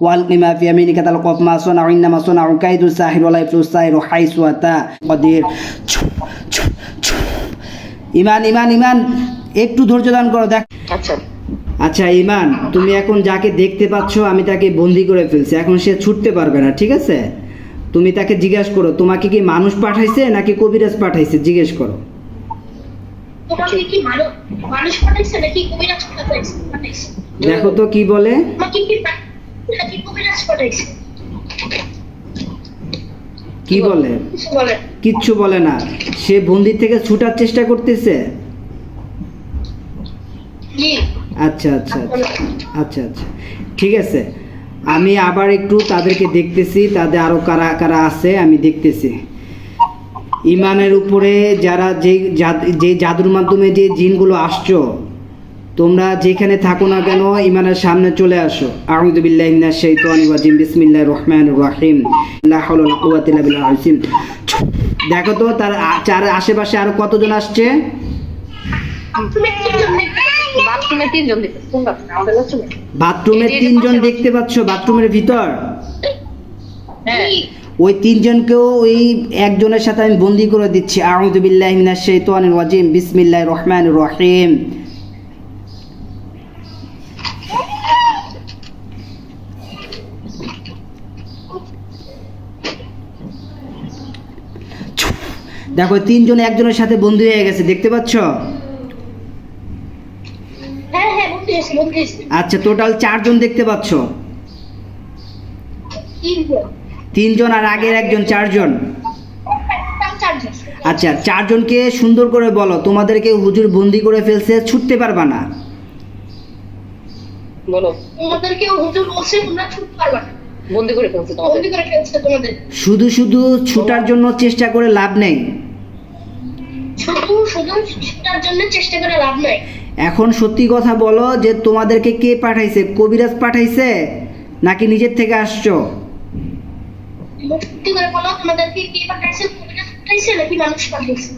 والق ما في يمينك تلقف ما صنع إنما صنع كيد الساحر ولا يفلح الساحر حيث أتى قدير ইমান ইমান ইমান একটু ধৈর্য দান করো দেখ আচ্ছা আচ্ছা ইমান তুমি এখন যাকে দেখতে পাচ্ছ আমি তাকে বন্দি করে ফেলছি এখন সে ছুটতে পারবে না ঠিক আছে তুমি তাকে জিজ্ঞাসা করো তোমাকে কি মানুষ পাঠাইছে নাকি কবিরাজ পাঠাইছে জিজ্ঞেস করো তোমাকে কি মানুষ মানুষ পাঠাইছে নাকি কবিরাজ পাঠাইছে পাঠাইছে দেখো তো কি বলে তোমাকে কি পা- নাকি কবিরাজ পাঠাইছে কি বলে? কিচ্ছু বলে না। সে বন্দির থেকে ছুটার চেষ্টা করতেছে? আচ্ছা আচ্ছা আচ্ছা আচ্ছা আচ্ছা। ঠিক আছে। আমি আবার একটু তাদেরকে দেখতেছি তাদের আরও কারা কারা আছে আমি দেখতেছি। ইমানের উপরে যারা যে যে জাদুর মাধ্যমে যে জিনগুলো আসছো তোমরা যেখানে থাকো না কেন ইমানের সামনে চলে আসো। আউযু বিল্লাহি মিনাশ শাইতানির রাজিম। বিসমিল্লাহির রহমানির রহিম। দেখো তো তার চার আশেপাশে আরও কতজন আসছে? বাথরুমে তিনজন দেখতে পাচ্ছ বাথরুমের ভিতর? হ্যাঁ। ওই তিনজনকেও ওই একজনের সাথে আমি বন্দি করে দিচ্ছি। আউযু বিল্লাহি মিনাশ শাইতানির রাজিম। বিসমিল্লাহির রহমানির রহিম। দেখো তিনজন একজনের সাথে বন্ধু হয়ে গেছে দেখতে পাচ্ছ? হ্যাঁ হ্যাঁ আচ্ছা টোটাল চারজন দেখতে পাচ্ছ? তিনজন। আর আগের একজন চারজন? আচ্ছা চারজনকে সুন্দর করে বলো তোমাদেরকে হুজুর বন্দি করে ফেলছে ছুটতে পারবা না? বলো। তোমাদেরকে হুজুর বলছে তোমরা ছুটতে পারবা না। বন্দি করে ফেলছে তোমাদের। বন্দি করে ফেলছে তোমাদের। শুধু শুধু ছুটার জন্য চেষ্টা করে লাভ নেই। শুধু শুধু ছুটার জন্য চেষ্টা করে লাভ নাই। এখন সত্যি কথা বলো যে তোমাদেরকে কে পাঠাইছে? কবিরাজ পাঠাইছে? নাকি নিজের থেকে আসছো? সত্যি করে বলো তোমাদেরকে কে পাঠাইছে? কবিরাজ পাঠাইছে নাকি মানুষ পাঠাইছে?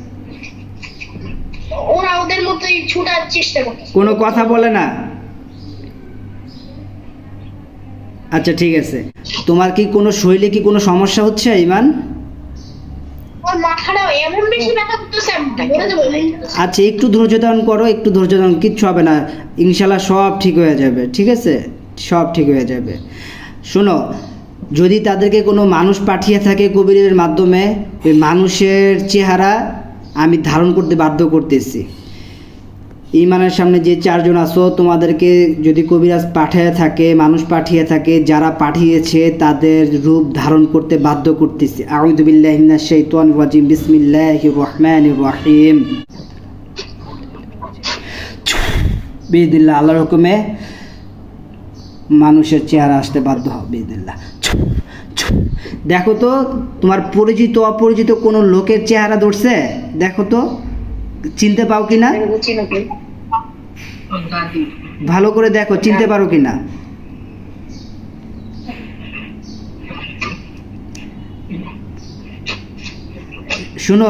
ওরা ওদের মতোই ছুটার চেষ্টা করছে। কোনো কথা বলে না। আচ্ছা ঠিক আছে। তোমার কি কোনো শরীরে কি কোনো সমস্যা হচ্ছে ইমান ওর মাথাটা এমন বেশি ব্যথা করতেছে আমি বলে দেবো আচ্ছা একটু ধৈর্য ধারণ করো একটু ধৈর্য ধারণ কিচ্ছু হবে না। ইনশাল্লাহ সব ঠিক হয়ে যাবে ঠিক আছে? সব ঠিক হয়ে যাবে। শোনো যদি তাদেরকে কোনো মানুষ পাঠিয়ে থাকে কবিরের মাধ্যমে ওই মানুষের চেহারা আমি ধারণ করতে বাধ্য করতেছি। ইমানের সামনে যে চারজন আছো, তোমাদেরকে যদি কবিরাজ পাঠিয়ে থাকে, মানুষ পাঠিয়ে থাকে, যারা পাঠিয়েছে তাদের রূপ ধারণ করতে বাধ্য করতেছি। আউযু বিল্লাহি মিনাশ শাইতানির রাজিম। বিসমিল্লাহির রহমানির রহিম। বিদিল্লাহ আল্লাহর হুকুমে মানুষের চেহারা আসতে বাধ্য হবে বিদিল্লাহ দেখো তো, তোমার পরিচিত, অপরিচিত কোনো লোকের চেহারা ধরছে? দেখো তো, চিনতে পাও কি না ভালো করে দেখো, চিনতে পারো কি না শুনো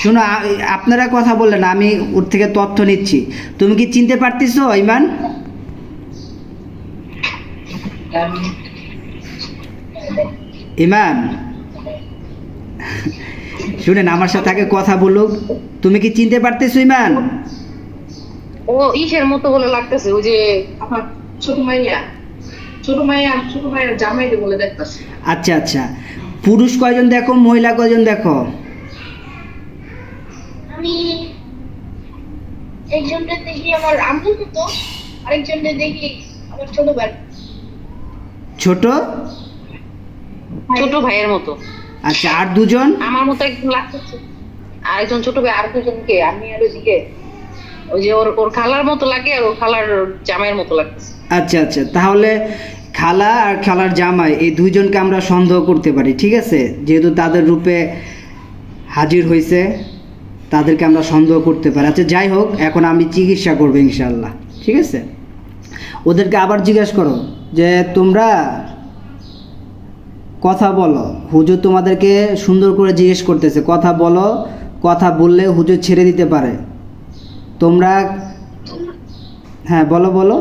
শুনো আপনারা কথা বললেন, আমি ওর থেকে তথ্য নিচ্ছি। তুমি কি চিনতে পারতেছো ইমান ইমান শুনেন, আমার সাথে আগে কথা বলুক। তুমি কি চিনতে পারতেছো ইমান ও ইসের মতো বলে লাগতেছে ওই যে আমার ছোট মাইয়া। ছোট মাইয়া ছোট মাইয়ার জামাইরে বলে দেখতেছে। আচ্ছা আচ্ছা। পুরুষ কয়জন দেখো মহিলা কয়জন দেখো? আমি একজনকে দেখি আমার আম্মু মতো আরেকজনকে দেখি আমার ছোট ভাই। ছোট? ছোট ভাইয়ের মতো। আচ্ছা আর দুজন? আমার মতো একজন লাগতেছে। আর একজন ছোট ভাই আর দুজনকে আমি আর ওইদিকে? ওই যে ওর ওর খালার মতো লাগে আর ওর খালার জামাইয়ের মতো লাগতেছে। আচ্ছা আচ্ছা তাহলে খালা আর খালার জামাই, এই দুইজনকে আমরা সন্দেহ করতে পারি, ঠিক আছে? যেহেতু তাদের রূপে হাজির হয়েছে তাদেরকে আমরা সন্দেহ করতে পারি। আচ্ছা যাই হোক, এখন আমি চিকিৎসা করব ইনশাল্লাহ ঠিক আছে? ওদেরকে আবার জিজ্ঞেস করো যে, তোমরা কথা বলো। হুজুর তোমাদেরকে সুন্দর করে জিজ্ঞেস করতেছে, কথা বলো, কথা বললে হুজুর ছেড়ে দিতে পারে। তোমরা হ্যাঁ বলো বলো।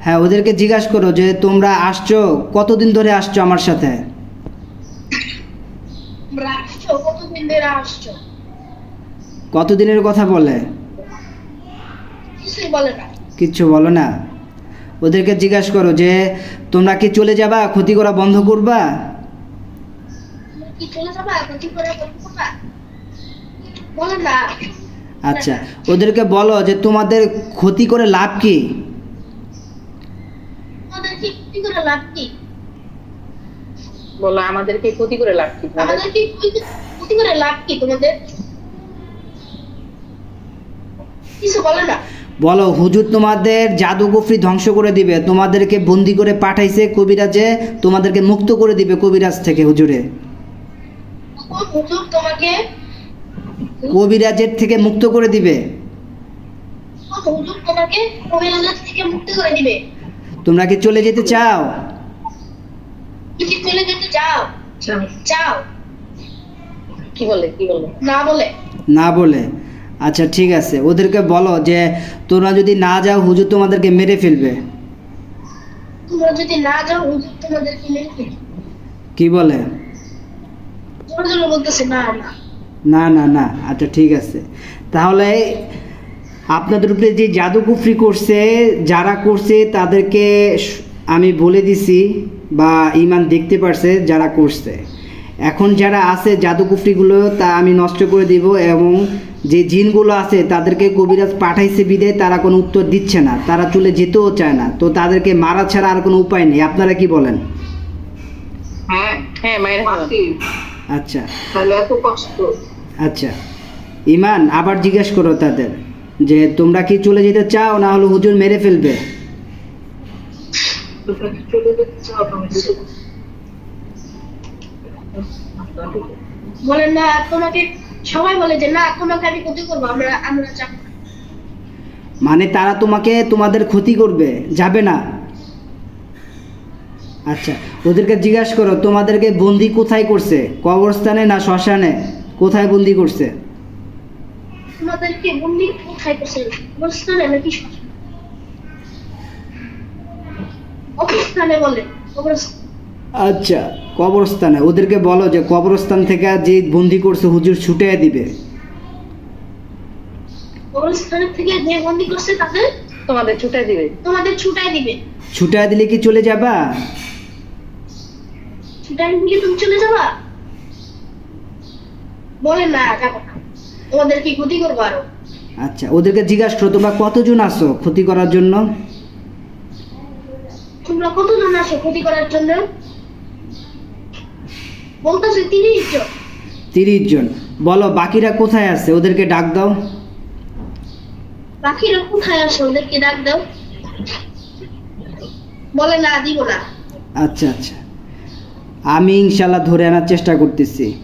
হ্যাঁ ওদেরকে জিজ্ঞাসা করো যে তোমরা আসছো কতদিন ধরে আসছো আমার সাথে? কতদিনের কথা বলে? কিচ্ছু বলো না। ওদেরকে জিজ্ঞাসা করো যে তোমরা কি চলে যাবা? ক্ষতি করা বন্ধ করবা তুমি কি চলে যাবা ক্ষতি করে বলতে পারবা বলে না আচ্ছা ওদেরকে বলো যে তোমাদের ক্ষতি করে লাভ কি? তোমাদের কি ক্ষতি করে লাভ বলো আমাদেরকে ক্ষতি করে লাভ কি তোমাদের? আমাদের ক্ষতি- ক্ষতি করে লাভ কি তোমাদের? কিছু বলে না। বলো হুজুর তোমাদের জাদুগুফরি ধ্বংস করে দিবে তোমাদেরকে বন্দি করে পাঠাইছে কবিরাজে তোমাদেরকে মুক্ত করে দিবে কবিরাজ থেকে হুজুরে। হুজুর তোমাকে কবিরাজের থেকে মুক্ত করে দিবে। হুজুর তোমাকে কবিরাজের থেকে মুক্তি করে দিবে। তোমরা কি চলে যেতে চাও? তুমি কি চলে যেতে চাও। চাও। কি বলে কি বলে? না বলে। না বলে। আচ্ছা ঠিক আছে। ওদেরকে বলো যে তোমরা যদি না যাও হুজুর তোমাদেরকে মেরে ফেলবে। তোমরা যদি না যাও হুজুর তোমাদেরকে মেরে ফেলবে। কি বলে? জোরে বলতেছে না না। না না না আচ্ছা ঠিক আছে। তাহলে আপনাদের উপরে যে জাদুকুফরি করছে যারা করছে তাদেরকে আমি বলে দিছি বা ইমান দেখতে পারছে যারা করছে। এখন যারা আছে জাদুকুফরিগুলো তা আমি নষ্ট করে দিব এবং যে জিনগুলো আছে তাদেরকে কবিরাজ পাঠাইছে বিদে তারা কোনো উত্তর দিচ্ছে না। তারা চলে যেতেও চায় না। তো তাদেরকে মারা ছাড়া আর কোনো উপায় নেই। আপনারা কি বলেন? হ্যাঁ হ্যাঁ আচ্ছা। তাহলে এত কষ্ট? আচ্ছা। ইমান আবার জিজ্ঞেস করো তাদের যে তোমরা কি চলে যেতে চাও না হলে হুজুর মেরে ফেলবে? তোমরা কি চলে যেতে চাও তুমি যেতে বলে না তোমাকে সবাই বলে যে না তোমাকে আমি ক্ষতি করব আমরা আমরা যাব মানে তারা তোমাকে তোমাদের ক্ষতি করবে যাবে না? আচ্ছা ওদেরকে জিজ্ঞাসা করো তোমাদেরকে বন্দি কোথায় করছে? কবরস্থানে না শ্মশানে? কোথায় বন্দি করছে? তোমাদেরকে বন্দি কোথায় করছে? অবস্থানে নাকি শ্মশানে? বলে আচ্ছা কবরস্থানে। ওদেরকে বলো যে কবরস্থান থেকে যে বন্দি করছে হুজুর ছুটে দিবে। অবস্থানে থেকে যে বন্দি করছে তাদের? তোমাদের ছুটে দিবে। তোমাদের ছুটাই দিবে। ছুটে দিলে কি চলে যাবা? ছুটাই দিলে তুমি চলে যাবা? বলে না যাব না। তোমাদের কি ক্ষতি করব আরও। আচ্ছা ওদেরকে জিজ্ঞাসা করো তোমরা কতজন আসো ক্ষতি করার জন্য? তোমরা কতজন আসো ক্ষতি করার জন্য? বলতেছে তিরিশ জন। তিরিশ জন। বলো বাকিরা কোথায় আছে? ওদেরকে ডাক দাও। পাখিরা কোথায় আছে? ওদেরকে ডাক দাও। বলে না দিব না। আচ্ছা আচ্ছা। আমি ইনশাল্লাহ ধরে আনার চেষ্টা করতেছি।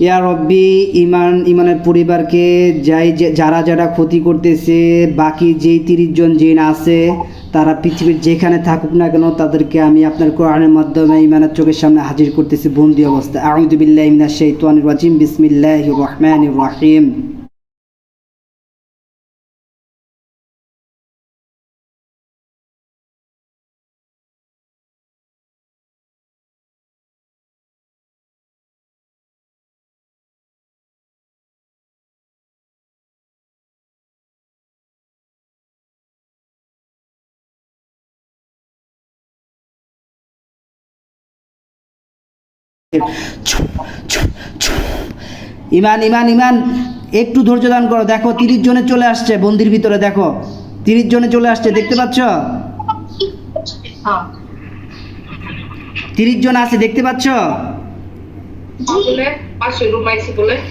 ইয়া রব্বি, ইমান, ইমানের পরিবারকে যাই যারা যারা ক্ষতি করতেছে, বাকি যেই তিরিশ জন জিন আছে, তারা পৃথিবীর যেখানে থাকুক না কেন, তাদেরকে আমি আপনার কোরআনের মাধ্যমে ইমানের চোখের সামনে হাজির করতেছি বন্দি অবস্থা আউদুবিল্লাহ ইমিনাশ শাইতানির রাজিম। বিসমিল্লাহির রহমানির রহিম। ইমান ইমান ইমান। একটু ধৈর্য দান করো। দেখো তিরিশ জনে চলে আসছে বন্দির ভিতরে দেখো। তিরিশ জনে চলে আসছে দেখতে পাচ্ছ? হ্যাঁ তিরিশ জন আছে দেখতে পাচ্ছ?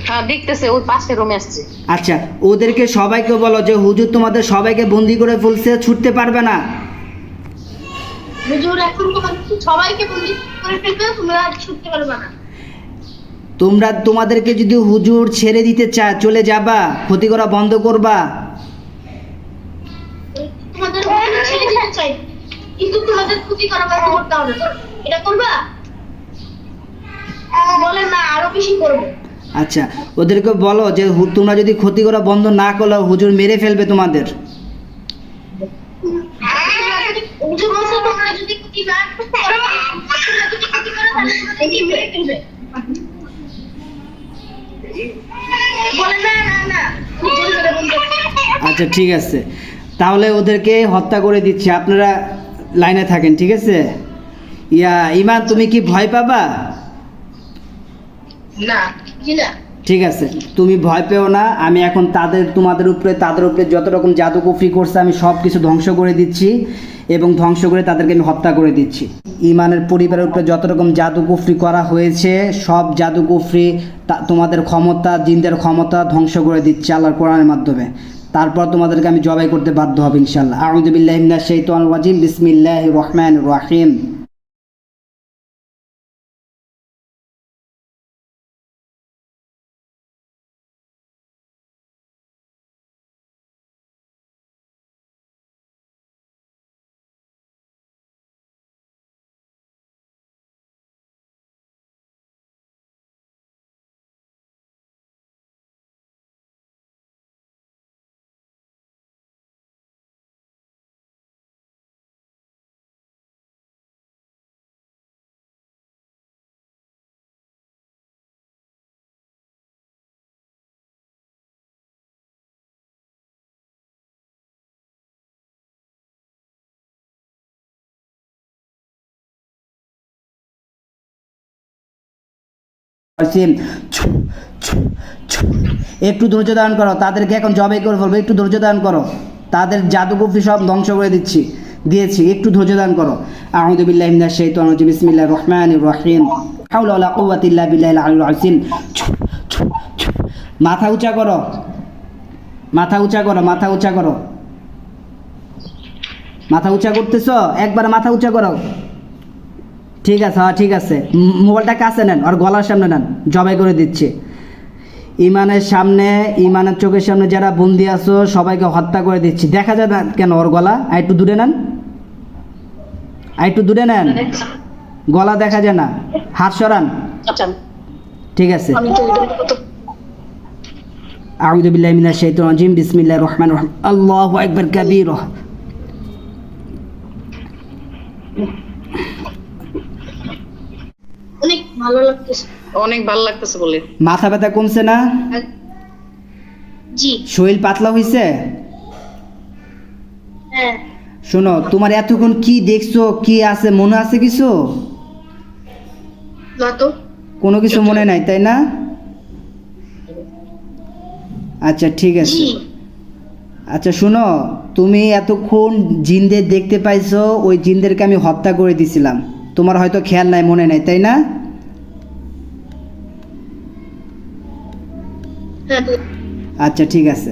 হ্যাঁ দেখতেছে ওই পাশে রুমে আসছে। আচ্ছা ওদেরকে সবাইকে বলো যে হুজুর তোমাদের সবাইকে বন্দি করে ফেলছে ছুটতে পারবে না। হুজুর এখন সবাইকে বন্দি তোমরা তোমাদেরকে যদি হুজুর ছেড়ে দিতে চায় চলে যাবা ক্ষতি করা বন্ধ করবা। তোমাদের ওখানে ছেড়ে দিতে চাই কিন্তু তোমাদের ক্ষতি করা বন্ধ করতে হবে। এটা করবা? বলে না আরও বেশি করব। আচ্ছা ওদেরকে বলো যে তোমরা যদি ক্ষতি করা বন্ধ না করলে হুজুর মেরে ফেলবে তোমাদের হুজুর বলছে তোমরা যদি ক্ষতি না করো তোমরা যদি ক্ষতি করো তাহলে তোমাদেরকে মেরে ফেলবে বলে না না না হুজুর এটা বন্ধ করো। আচ্ছা ঠিক আছে। তাহলে ওদেরকে হত্যা করে দিচ্ছি। আপনারা লাইনে থাকেন ঠিক আছে? ইয়া ইমান তুমি কি ভয় পাবা? না ঠিক আছে তুমি ভয় পেও না। আমি এখন তাদের তোমাদের উপরে তাদের উপরে যত রকম জাদু কুফরি করছে আমি সব কিছু ধ্বংস করে দিচ্ছি এবং ধ্বংস করে তাদেরকে আমি হত্যা করে দিচ্ছি। ইমানের পরিবারের উপরে যত রকম জাদু কুফরি করা হয়েছে সব জাদু কুফরি তোমাদের ক্ষমতা জিনদের ক্ষমতা ধ্বংস করে দিচ্ছে আল্লাহর কোরআনের মাধ্যমে। তারপর তোমাদেরকে আমি জবাই করতে বাধ্য হব ইনশাল্লাহ মিনাশ শাইতানির রাজিম। বিসমিল্লাহ রহমান রহিম। একটু ধৈর্য ধারণ করো। তাদেরকে এখন জবাই করে ফেলব। একটু ধৈর্য ধারণ করো। তাদের জাদুগুফি সব ধ্বংস করে দিচ্ছি। দিয়েছি। একটু ধৈর্য ধারণ করো। আউযু বিল্লাহি মিনাশ শাইতানির রাজিম। বিসমিল্লাহির রহমানির রহিম। আলিয়্যিল আযীম। ছু, ছু, ছু। মাথা উঁচা করো। মাথা উঁচা করো। মাথা উঁচা করো। মাথা উঁচা করতেছো? একবার মাথা উঁচা করো। ঠিক আছে হ্যাঁ ঠিক আছে। মোবাইলটা কাছে নেন আর গলার সামনে নেন জবাই করে দিচ্ছে। ইমানের সামনে ইমানের চোখের সামনে যারা বন্দি আছো সবাইকে হত্যা করে দিচ্ছি। দেখা যায় না কেন ওর গলা? আর একটু দূরে নেন। আর একটু দূরে নেন। গলা দেখা যায় না। হাত সরান। আচ্ছা। ঠিক আছে। আউযু বিল্লাহি মিনাশ শাইতানির রাজিম। বিসমিল্লাহির রহমানির রহিম। আল্লাহু আকবার কাবীরা। অনেক ভালো লাগতেছে। অনেক ভালো লাগতেছে বলে। মাথা ব্যথা কমছে না? জি। শরীর পাতলা হয়েছে হ্যাঁ। শোনো তোমার এতক্ষণ কি দেখছ কি আছে মনে আছে কিছু? না তো। কোনো কিছু মনে নাই তাই না? আচ্ছা ঠিক আছে। আচ্ছা শোনো তুমি এতক্ষণ জিনদের দেখতে পাইছো ওই জিনদেরকে আমি হত্যা করে দিছিলাম। তোমার হয়তো খেয়াল নাই মনে নাই তাই না? হ্যাঁ। আচ্ছা ঠিক আছে।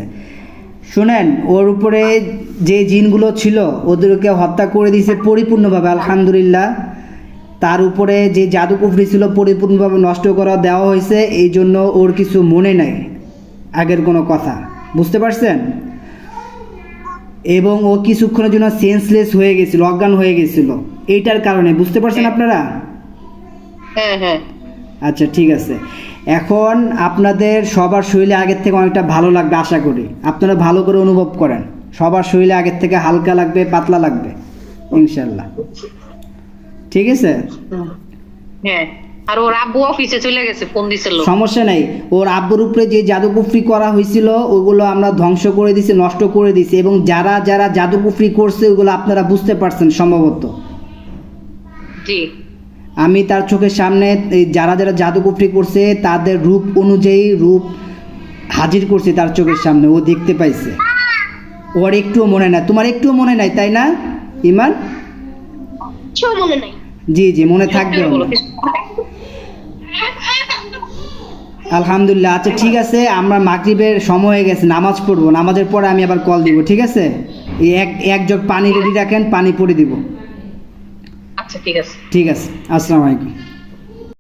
শুনেন ওর উপরে যে জিনগুলো ছিল ওদেরকে হত্যা করে দিয়েছে পরিপূর্ণভাবে আলহামদুলিল্লাহ। তার উপরে যে জাদু কুফরি ছিল পরিপূর্ণভাবে নষ্ট করা দেওয়া হয়েছে এই জন্য ওর কিছু মনে নাই। আগের কোনো কথা। বুঝতে পারছেন? এবং ও কিছুক্ষণের জন্য সেন্সলেস হয়ে গেছিল অজ্ঞান হয়ে গেছিল। এইটার কারণে বুঝতে পারছেন আপনারা? হ্যাঁ হ্যাঁ। আচ্ছা ঠিক আছে। এখন আপনাদের সবার শরীরে আগের থেকে অনেকটা ভালো লাগবে আশা করি। আপনারা ভালো করে অনুভব করেন। সবার শরীরে আগের থেকে হালকা লাগবে পাতলা লাগবে ইনশাল্লাহ। ঠিক আছে? হ্যাঁ। আর ওর আব্বু অফিসে চলে গেছে ফোন দিছিল সমস্যা নাই। ওর আব্বুর উপরে যে জাদুকুফরি করা হয়েছিল ওগুলো আমরা ধ্বংস করে দিছি নষ্ট করে দিছি এবং যারা যারা জাদুকুফরি করছে ওগুলো আপনারা বুঝতে পারছেন সম্ভবত। জি। আমি তার চোখের সামনে যারা যারা জাদুকুফরি করছে তাদের রূপ অনুযায়ী রূপ হাজির করছে তার চোখের সামনে ও দেখতে পাইছে। ওর একটুও মনে নাই। তোমার একটুও মনে নাই তাই না ইমান? কিছু মনে নাই। জি জি মনে থাকবে আলহামদুলিল্লাহ আচ্ছা ঠিক আছে আমরা মাগরিবের সময় হয়ে গেছে নামাজ পড়ব। নামাজের পরে আমি আবার কল দিব ঠিক আছে? এক এক জগ পানি রেডি রাখেন পানি পরে দিব। আচ্ছা ঠিক আছে। ঠিক আছে আসসালামু আলাইকুম।